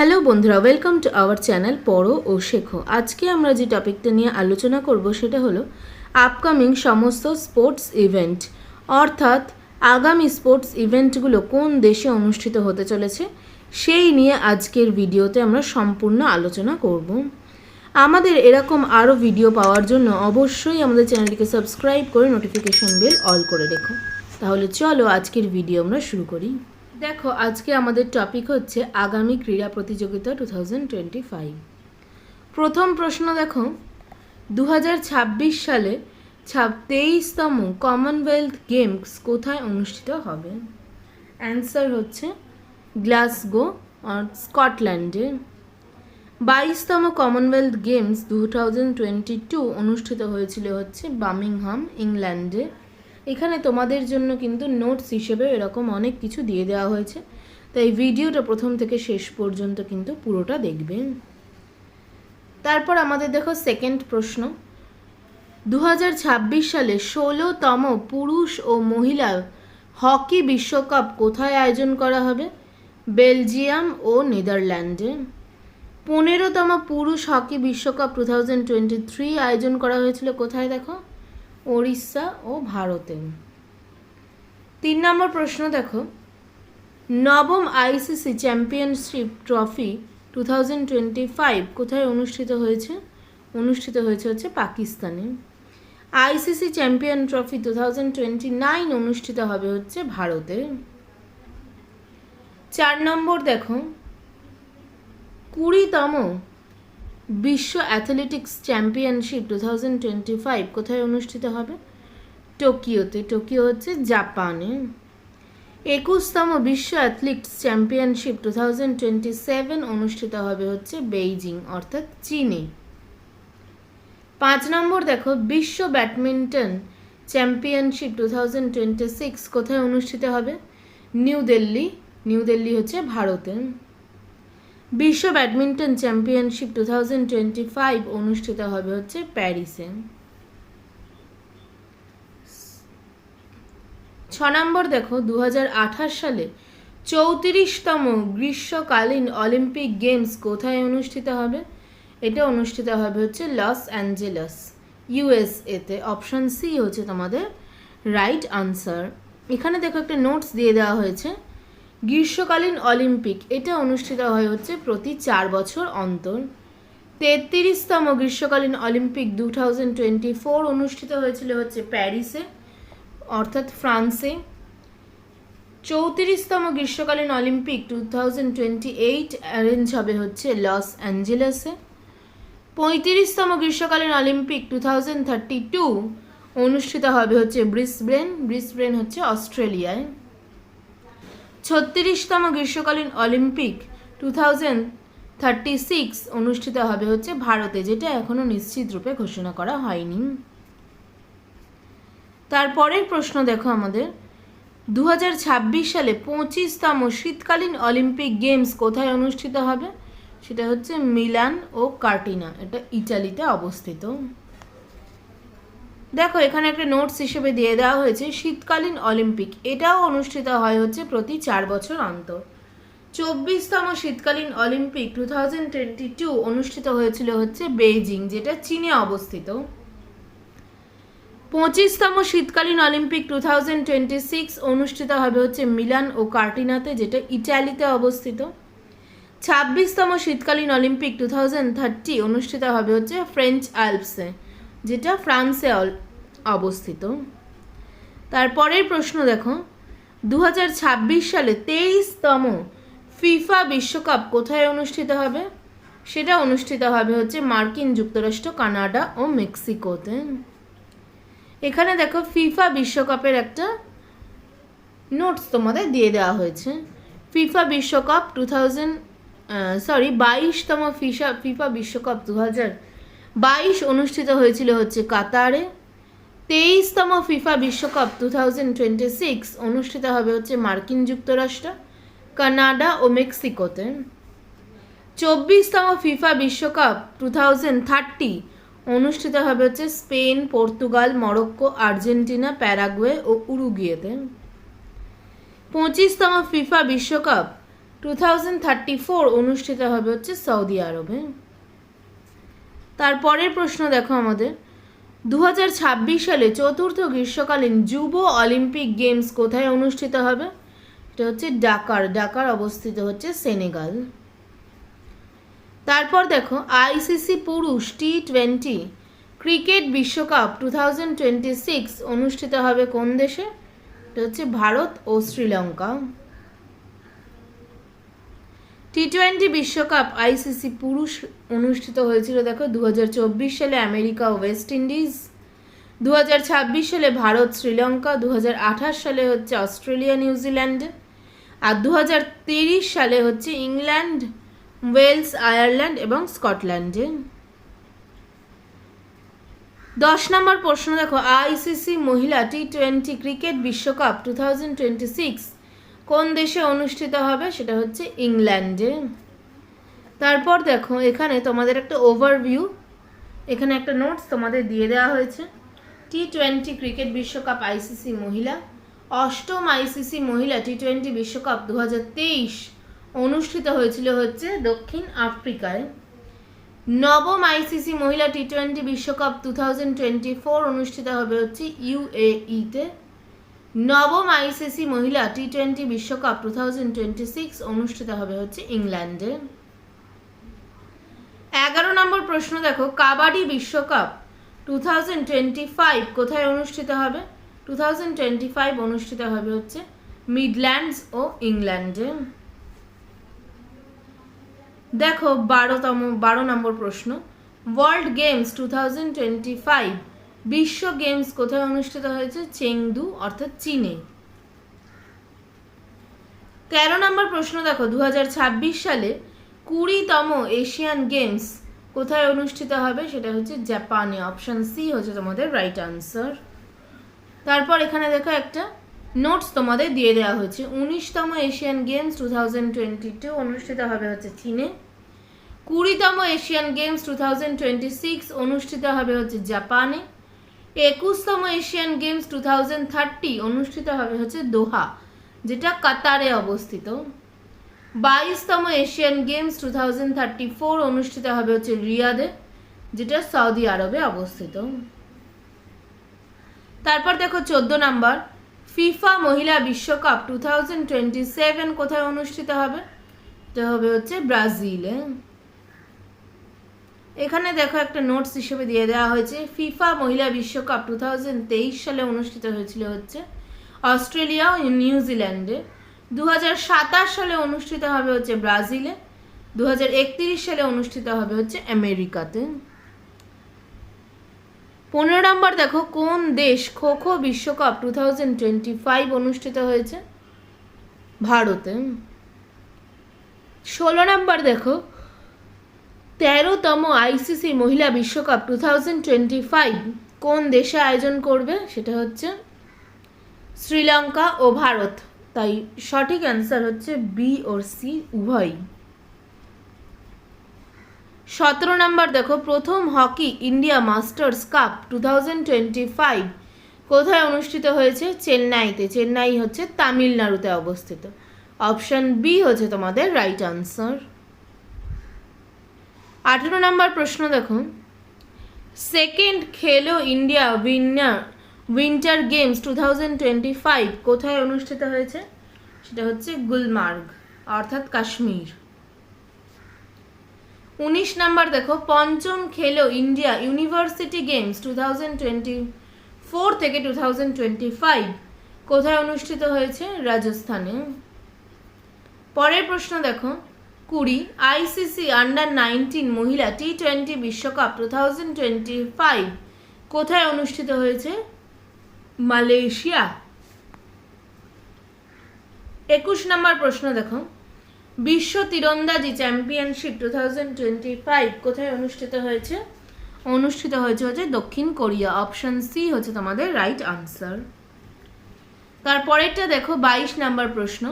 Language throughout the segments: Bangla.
হ্যালো বন্ধুরা ওয়েলকাম টু আওয়ার চ্যানেল পড়ো ও শেখো। আজকে আমরা যে টপিকটা নিয়ে আলোচনা করব সেটা হলো আপকামিং সমস্ত স্পোর্টস ইভেন্ট অর্থাৎ আগামী স্পোর্টস ইভেন্টগুলো কোন দেশে অনুষ্ঠিত হতে চলেছে, সেই নিয়ে আজকের ভিডিওতে আমরা সম্পূর্ণ আলোচনা করব। আমাদের এরকম আরও ভিডিও পাওয়ার জন্য অবশ্যই আমাদের চ্যানেলটিকে সাবস্ক্রাইব করে নোটিফিকেশন বেল অল করে রেখো। তাহলে চলো আজকের ভিডিও আমরা শুরু করি। দেখো, আজকে আমাদের টপিক হচ্ছে আগামী ক্রীড়া প্রতিযোগিতা টু প্রথম প্রশ্ন দেখো দু হাজার ছাব্বিশ সালে তেইশতম কমনওয়েলথ গেমস কোথায় অনুষ্ঠিত হবে? অ্যান্সার হচ্ছে গ্লাসগো স্কটল্যান্ডে বাইশতম কমনওয়েলথ গেমস টু অনুষ্ঠিত হয়েছিল হচ্ছে বার্মিংহাম ইংল্যান্ডে এখানে তোমাদের জন্য কিন্তু নোটস হিসেবে এরকম অনেক কিছু দিয়ে দেওয়া হয়েছে। তাই ভিডিওটা প্রথম থেকে শেষ পর্যন্ত কিন্তু পুরোটা দেখবেন। তারপর আমাদের দেখো সেকেন্ড প্রশ্ন। দু হাজার ছাব্বিশ সালে ষোলোতম পুরুষ ও মহিলা হকি বিশ্বকাপ কোথায় আয়োজন করা হবে? বেলজিয়াম ও নেদারল্যান্ডে। পনেরোতম পুরুষ হকি বিশ্বকাপ টু থাউজেন্ড টোয়েন্টি থ্রি আয়োজন করা হয়েছিল কোথায় দেখো? ওড়িশা ও ভারতে তিন নম্বর প্রশ্ন দেখো। নবম ICC championship trophy two thousand twenty five কোথায় অনুষ্ঠিত হয়েছে? অনুষ্ঠিত হয়েছে হচ্ছে পাকিস্তানে। ICC champion trophy two thousand twenty nine অনুষ্ঠিত হবে হচ্ছে ভারতে। চার নম্বর দেখো। কুড়িতম বিশ্ব athletics championship two thousand twenty five কোথায় অনুষ্ঠিত হবে? টোকিওতে। টোকিও হচ্ছে জাপানে। একুশতম বিশ্ব athletics championship two thousand twenty seven অনুষ্ঠিত হবে হচ্ছে বেইজিং, অর্থাৎ চীনে। পাঁচ নম্বর দেখো, বিশ্ব badminton championship two thousand twenty six কোথায় অনুষ্ঠিত হবে? নিউ দিল্লি। নিউ দিল্লি হচ্ছে ভারতে। বিশ্ব badminton championship two thousand twenty five অনুষ্ঠিত হবে হচ্ছে প্যারিসে। ছ নম্বর দেখো দু সালে চৌত্রিশতম গ্রীষ্মকালীন অলিম্পিক গেমস কোথায় অনুষ্ঠিত হবে? এটা অনুষ্ঠিত হবে হচ্ছে লস অ্যাঞ্জেলাস ইউএসএতে অপশান সি হচ্ছে তোমাদের রাইট আনসার। এখানে দেখো একটা নোটস দিয়ে দেওয়া হয়েছে। গ্রীষ্মকালীন অলিম্পিক, এটা অনুষ্ঠিত হয় হচ্ছে প্রতি চার বছর অন্তর। তেত্রিশতম গ্রীষ্মকালীন অলিম্পিক দু থাউজেন্ড টোয়েন্টি ফোর অনুষ্ঠিত হয়েছিল হচ্ছে প্যারিসে, অর্থাৎ ফ্রান্সে। চৌত্রিশতম গ্রীষ্মকালীন Olympic two thousand twenty eight arrange হবে হচ্ছে লস অ্যাঞ্জেলেসে। পঁয়ত্রিশতম গ্রীষ্মকালীন Olympic two thousand thirty two অনুষ্ঠিত হবে হচ্ছে ব্রিসব্রেন ব্রিসব্রেন হচ্ছে অস্ট্রেলিয়ায়। ছত্রিশতম গ্রীষ্মকালীন Olympic two thousand thirty six অনুষ্ঠিত হবে হচ্ছে ভারতে, যেটা এখনও নিশ্চিত রূপে ঘোষণা করা হয়নি। তারপরের প্রশ্ন দেখো আমাদের। দু হাজার ছাব্বিশ সালে পঁচিশতম শীতকালীন অলিম্পিক গেমস কোথায় অনুষ্ঠিত হবে? সেটা হচ্ছে মিলান ও কার্টিনা, এটা ইটালিতে অবস্থিত। দেখো, এখানে একটা নোটস হিসেবে দিয়ে দেওয়া হয়েছে, শীতকালীন অলিম্পিক এটাও অনুষ্ঠিত হয় হচ্ছে প্রতি চার বছর অন্তর। চব্বিশতম শীতকালীন Olympic two thousand twenty two অনুষ্ঠিত হয়েছিল হচ্ছে বেইজিং যেটা চীনে অবস্থিত। পঁচিশতম শীতকালীন Olympic two thousand twenty six অনুষ্ঠিত হবে হচ্ছে মিলান ও কার্টিনাতে, যেটা ইটালিতে অবস্থিত। ছাব্বিশতম শীতকালীন অলিম্পিক টু থাউজেন্ড থার্টি অনুষ্ঠিত হবে হচ্ছে ফ্রেঞ্চ আলপসে যেটা ফ্রান্সে অবস্থিত। তারপরের প্রশ্ন দেখো। দু হাজার ছাব্বিশ সালে তেইশতম ফিফা বিশ্বকাপ কোথায় অনুষ্ঠিত হবে? সেটা অনুষ্ঠিত হবে হচ্ছে মার্কিন যুক্তরাষ্ট্র, কানাডা ও মেক্সিকোতে। এখানে দেখো, ফিফা বিশ্বকাপের একটা নোটস তোমাদের দিয়ে দেওয়া হয়েছে। ফিফা বিশ্বকাপ টু থাউজেন্ড সরি বাইশতম ফিফা ফিফা বিশ্বকাপ দু হাজার বাইশ অনুষ্ঠিত হয়েছিল হচ্ছে কাতারে। তেইশতম ফিফা বিশ্বকাপ টু থাউজেন্ড টোয়েন্টি সিক্স অনুষ্ঠিত হবে হচ্ছে মার্কিন যুক্তরাষ্ট্র, কানাডা ও মেক্সিকোতে। চব্বিশতম ফিফা বিশ্বকাপ টু থাউজেন্ড থার্টি অনুষ্ঠিত হবে হচ্ছে Spain, Portugal, Morocco, Argentina, Paraguay ও উরুগিয়েতে। পঁচিশতম ফিফা বিশ্বকাপ টু থাউজেন্ড থার্টি ফোর অনুষ্ঠিত হবে হচ্ছে সৌদি আরবে। তারপরের প্রশ্ন দেখো আমাদের। দু হাজার ছাব্বিশ সালে চতুর্থ গ্রীষ্মকালীন যুব অলিম্পিক গেমস কোথায় অনুষ্ঠিত হবে? এটা হচ্ছে ডাকার ডাকার অবস্থিত হচ্ছে সেনেগাল। তারপর দেখো, আইসিসি পুরুষ টি টোয়েন্টি ক্রিকেট বিশ্বকাপ টু থাউজেন্ড টোয়েন্টি সিক্স অনুষ্ঠিত হবে কোন দেশে? এটা হচ্ছে ভারত ও শ্রীলঙ্কা। টি টোয়েন্টি বিশ্বকাপ আইসিসি পুরুষ অনুষ্ঠিত হয়েছিল, দেখো দু হাজার চব্বিশ সালে আমেরিকা ওয়েস্ট ইন্ডিজ দু হাজার ছাব্বিশ সালে ভারত, শ্রীলঙ্কা দু হাজার আঠাশ সালে হচ্ছে অস্ট্রেলিয়া নিউজিল্যান্ড আর দু সালে হচ্ছে ইংল্যান্ড, ওয়েলস, আয়ারল্যান্ড এবং স্কটল্যান্ডে। দশ নম্বর প্রশ্ন দেখো আইসিসি মহিলা টি টোয়েন্টি ক্রিকেট বিশ্বকাপ টু থাউজেন্ড টোয়েন্টি সিক্স কোন দেশে অনুষ্ঠিত হবে সেটা হচ্ছে ইংল্যান্ডে। তারপর দেখো, এখানে তোমাদের একটা ওভারভিউ এখানে একটা নোটস তোমাদের দিয়ে দেওয়া হয়েছে। টি টোয়েন্টি ক্রিকেট বিশ্বকাপ আইসিসি মহিলা, অষ্টম আইসিসি মহিলা টি টোয়েন্টি বিশ্বকাপ দু অনুষ্ঠিত হয়েছিল হচ্ছে দক্ষিণ আফ্রিকায়। নবম আইসিসি মহিলা টি টোয়েন্টি বিশ্বকাপ টু অনুষ্ঠিত হবে হচ্ছে ইউএইতে নবম আইসিসি মহিলা টি টোয়েন্টি বিশ্বকাপ টু থাউজেন্ড টোয়েন্টি সিক্স অনুষ্ঠিত হবে হচ্ছে ইংল্যান্ডে। এগারো নম্বর প্রশ্ন দেখো, কাবাডি বিশ্বকাপ টু থাউজেন্ড টোয়েন্টি ফাইভ কোথায় অনুষ্ঠিত হবে? টু থাউজেন্ড টোয়েন্টি ফাইভ অনুষ্ঠিত হবে হচ্ছে মিডল্যান্ডস ও ইংল্যান্ডে। দেখো বারোতম, বারো নম্বর প্রশ্ন, world games two thousand twenty five বিশ্ব গেমস কোথায় অনুষ্ঠিত হয়েছে? চেংদু, অর্থাৎ চীনে। তেরো নম্বর প্রশ্ন দেখো দু হাজার ছাব্বিশ সালে কুড়িতম এশিয়ান গেমস কোথায় অনুষ্ঠিত হবে? সেটা হচ্ছে জাপানে। অপশান সি হচ্ছে তোমাদের রাইট আনসার তারপর এখানে দেখো একটা নোটস তোমাদের দিয়ে দেওয়া হয়েছে। উনিশতম Asian games two thousand twenty two অনুষ্ঠিত হবে হচ্ছে চীনে। কুড়িতম Asian games two thousand twenty six অনুষ্ঠিত হবে হচ্ছে জাপানে। একুশতম Asian games two thousand thirty অনুষ্ঠিত হবে হচ্ছে দোহা, যেটা কাতারে অবস্থিত। বাইশতম Asian games two thousand thirty four অনুষ্ঠিত হবে হচ্ছে রিয়াদে, যেটা সৌদি আরবে অবস্থিত। তারপর দেখো চোদ্দ নাম্বার, ফিফা মহিলা বিশ্বকাপ টু থাউজেন্ড টোয়েন্টি সেভেন কোথায় অনুষ্ঠিত হবে? এটা হবে হচ্ছে ব্রাজিলে। এখানে দেখো একটা নোটস হিসেবে দিয়ে দেওয়া হয়েছে। ফিফা মহিলা বিশ্বকাপ টু থাউজেন্ড তেইশ সালে অনুষ্ঠিত হয়েছিল হচ্ছে অস্ট্রেলিয়া ও নিউজিল্যান্ডে। দু সাতাশ সালে অনুষ্ঠিত হবে হচ্ছে ব্রাজিলে। দু সালে অনুষ্ঠিত হবে হচ্ছে আমেরিকাতে। পনেরো নম্বর দেখো, কোন দেশ খো খো বিশ্বকাপ টু থাউজেন্ড টোয়েন্টি ফাইভ অনুষ্ঠিত হয়েছে? ভারতে। ষোলো নম্বর দেখো তেরোতম আইসিসি মহিলা বিশ্বকাপ টু থাউজেন্ড টোয়েন্টি ফাইভ কোন দেশে আয়োজন করবে সেটা হচ্ছে শ্রীলঙ্কা ও ভারত। তাই সঠিক অ্যান্সার হচ্ছে বি ও সি উভয়ই। সতেরো নম্বর দেখো, প্রথম hockey India masters cup two thousand twenty five কোথায় অনুষ্ঠিত হয়েছে? চেন্নাইতে। চেন্নাই হচ্ছে তামিলনাড়ুতে অবস্থিত। অপশান বি হচ্ছে তোমাদের রাইট আনসার আঠেরো নম্বর প্রশ্ন দেখো second Khelo India winner winter games two thousand twenty five কোথায় অনুষ্ঠিত হয়েছে? সেটা হচ্ছে গুলমার্গ, অর্থাৎ কাশ্মীর। উনিশ নাম্বার দেখো, পঞ্চম Khelo India university games two thousand twenty four থেকে টু থাউজেন্ড টোয়েন্টি ফাইভ কোথায় অনুষ্ঠিত হয়েছে? রাজস্থানে। পরের প্রশ্ন দেখো কুড়ি আইসিসি আন্ডার নাইনটিন মহিলা টি টোয়েন্টি বিশ্বকাপ টু থাউজেন্ড টোয়েন্টি ফাইভ কোথায় অনুষ্ঠিত হয়েছে? মালয়েশিয়া। একুশ নম্বর প্রশ্ন দেখো। বিশ্ব তীরন্দাজি championship two thousand twenty five কোথায় অনুষ্ঠিত হয়েছে? অনুষ্ঠিত হয়েছে হচ্ছে দক্ষিণ কোরিয়া। অপশন সি হচ্ছে তোমাদের রাইট আনসার তারপরেরটা দেখো, বাইশ নাম্বার প্রশ্ন।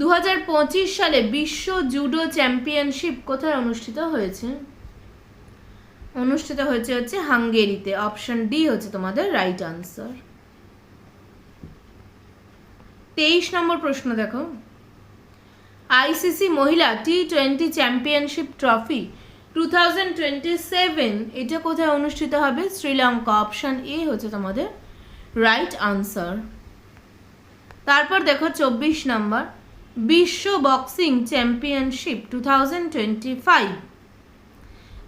দু হাজার পঁচিশ সালে বিশ্ব জুডো চ্যাম্পিয়নশিপ কোথায় অনুষ্ঠিত হয়েছে? অনুষ্ঠিত হয়েছে হচ্ছে হাঙ্গেরিতে। অপশন ডি হচ্ছে তোমাদের রাইট আনসার। তেইশ নম্বর প্রশ্ন দেখো। আইসিসি মহিলা T twenty championship trophy two thousand twenty seven, এটা কোথায় অনুষ্ঠিত হবে? শ্রীলঙ্কা। অপশান এ হচ্ছে তোমাদের রাইট আনসার। তারপর দেখো চব্বিশ নম্বর। বিশ্ব boxing championship two thousand twenty five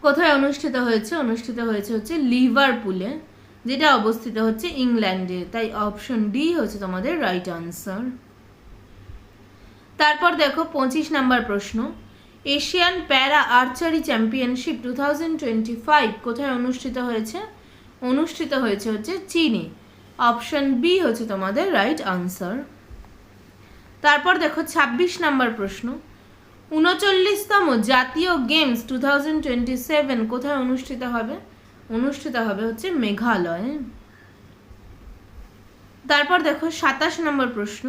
কোথায় অনুষ্ঠিত হয়েছে? অনুষ্ঠিত হয়েছে হচ্ছে লিভারপুলে, যেটা অবস্থিত হচ্ছে ইংল্যান্ডে। তাই অপশন ডি হচ্ছে তোমাদের রাইট আনসার। তারপর দেখো পঁচিশ নাম্বার প্রশ্ন। Asian para archery championship two thousand twenty five কোথায় অনুষ্ঠিত হয়েছে? অনুষ্ঠিত হয়েছে হচ্ছে চীনে। অপশন বি হচ্ছে তোমাদের রাইট আনসার। তারপর দেখো ছাব্বিশ নাম্বার প্রশ্ন। উনচল্লিশতম জাতীয় games two thousand twenty seven কোথায় অনুষ্ঠিত হবে? অনুষ্ঠিত হবে হচ্ছে মেঘালয়ে। তারপর দেখো সাতাশ নম্বর প্রশ্ন।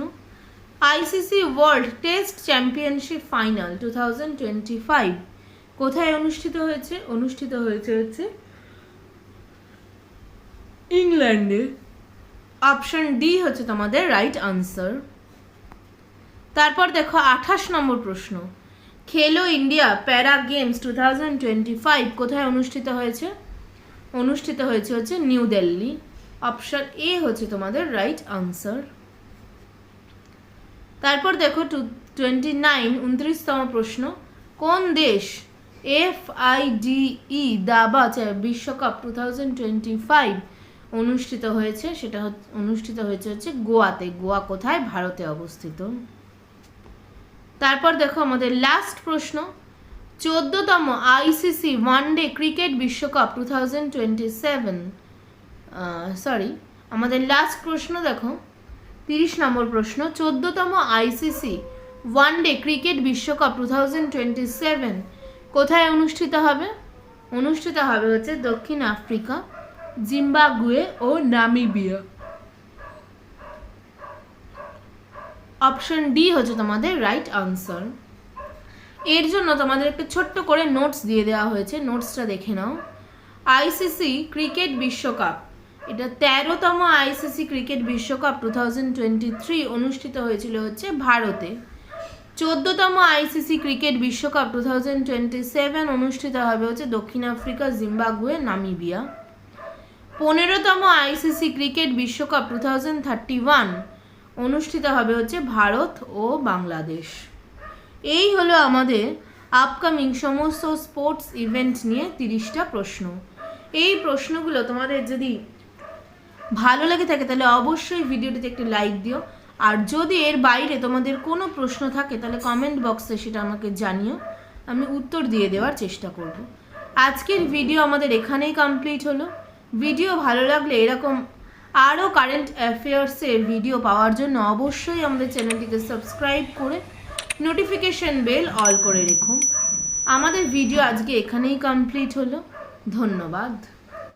ICC world test championship final two thousand twenty five কোথায় অনুষ্ঠিত হয়েছে? অনুষ্ঠিত হয়েছে হচ্ছে ইংল্যান্ডে। অপশন ডি হচ্ছে তোমাদের রাইট আনসার তারপর দেখো আঠাশ নম্বর প্রশ্ন। Khelo India para games two thousand twenty five কোথায় অনুষ্ঠিত হয়েছে? অনুষ্ঠিত হয়েছে হচ্ছে নিউ দিল্লি। অপশন এ হচ্ছে তোমাদের রাইট আনসার। তারপর দেখো টু টোয়েন্টি নাইন উনত্রিশতম প্রশ্ন, কোন দেশ এফ আই ই দাবা বিশ্বকাপ টু থাউজেন্ড টোয়েন্টি ফাইভ অনুষ্ঠিত হয়েছে? সেটা অনুষ্ঠিত হয়েছে হচ্ছে গোয়াতে। গোয়া কোথায়? ভারতে অবস্থিত। তারপর দেখো আমাদের লাস্ট প্রশ্ন। চোদ্দতম আইসিসি ওয়ানডে ক্রিকেট বিশ্বকাপ টু টোয়েন্টি সেভেন সরি আমাদের লাস্ট প্রশ্ন দেখো। তিরিশ নম্বর প্রশ্ন, চোদ্দতম আইসিসি ওয়ানডে ক্রিকেট বিশ্বকাপ টু থাউজেন্ড টোয়েন্টি সেভেন কোথায় অনুষ্ঠিত হবে? অনুষ্ঠিত হবে হচ্ছে দক্ষিণ আফ্রিকা, জিম্বাবুয়ে ও নামিবিয়া। অপশন ডি হচ্ছে তোমাদের রাইট আনসার এর জন্য তোমাদের একটা ছোট্ট করে নোটস দিয়ে দেওয়া হয়েছে নোটসটা দেখে নাও। আইসিসি ক্রিকেট বিশ্বকাপ। এটা তেরোতম আইসিসি ক্রিকেট বিশ্বকাপ টু থাউজেন্ড টোয়েন্টি থ্রি অনুষ্ঠিত হয়েছিল হচ্ছে ভারতে। চোদ্দতম আইসিসি ক্রিকেট বিশ্বকাপ টু থাউজেন্ড টোয়েন্টি সেভেন অনুষ্ঠিত হবে হচ্ছে দক্ষিণ আফ্রিকা, জিম্বাবুয়ে, নামিবিয়া। পনেরোতম আইসিসি ক্রিকেট বিশ্বকাপ টু থাউজেন্ড থার্টি ওয়ান অনুষ্ঠিত হবে হচ্ছে ভারত ও বাংলাদেশ। এই হলো আমাদের আপকামিং সমস্ত স্পোর্টস ইভেন্ট নিয়ে তিরিশটা প্রশ্ন। এই প্রশ্নগুলো তোমাদের যদি ভালো লেগে থাকে তাহলে অবশ্যই ভিডিওটিতে একটি লাইক দিও। আর যদি এর বাইরে তোমাদের কোনো প্রশ্ন থাকে তাহলে কমেন্ট বক্সে সেটা আমাকে জানিও। আমি উত্তর দিয়ে দেওয়ার চেষ্টা করব। আজকের ভিডিও আমাদের এখানেই কমপ্লিট হলো। ভিডিও ভালো লাগলে এরকম আরও কারেন্ট অ্যাফেয়ার্সের ভিডিও পাওয়ার জন্য অবশ্যই আমাদের চ্যানেলটিকে সাবস্ক্রাইব করে নোটিফিকেশন বেল অল করে রেখুন। আমাদের ভিডিও আজকে এখানেই কমপ্লিট হলো। ধন্যবাদ।